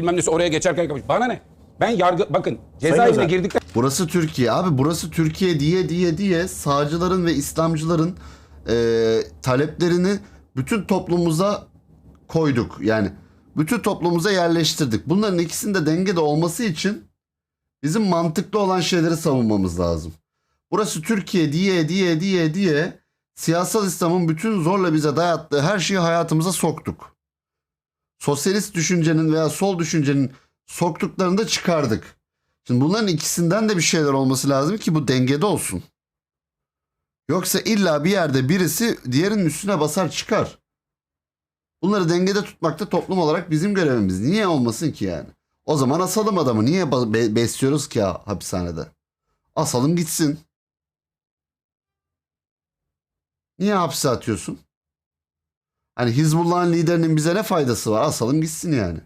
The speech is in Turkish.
bilmem nesi oraya geçerken kapış. Bana ne? Ben yargı bakın cezaevine Özer. girdikten Burası Türkiye abi burası Türkiye diye diye diye sağcıların ve İslamcıların e, taleplerini bütün toplumumuza koyduk. Yani bütün toplumumuza yerleştirdik. Bunların ikisinin de dengede olması için bizim mantıklı olan şeyleri savunmamız lazım. Burası Türkiye diye diye diye diye siyasal İslam'ın bütün zorla bize dayattığı her şeyi hayatımıza soktuk. Sosyalist düşüncenin veya sol düşüncenin soktuklarını da çıkardık. Şimdi bunların ikisinden de bir şeyler olması lazım ki bu dengede olsun. Yoksa illa bir yerde birisi diğerinin üstüne basar çıkar. Bunları dengede tutmakta toplum olarak bizim görevimiz. Niye olmasın ki yani? O zaman asalım adamı. Niye besliyoruz ki ha- hapishanede? Asalım gitsin. Niye hapse atıyorsun? Hani Hizbullah'ın liderinin bize ne faydası var? Asalım gitsin yani.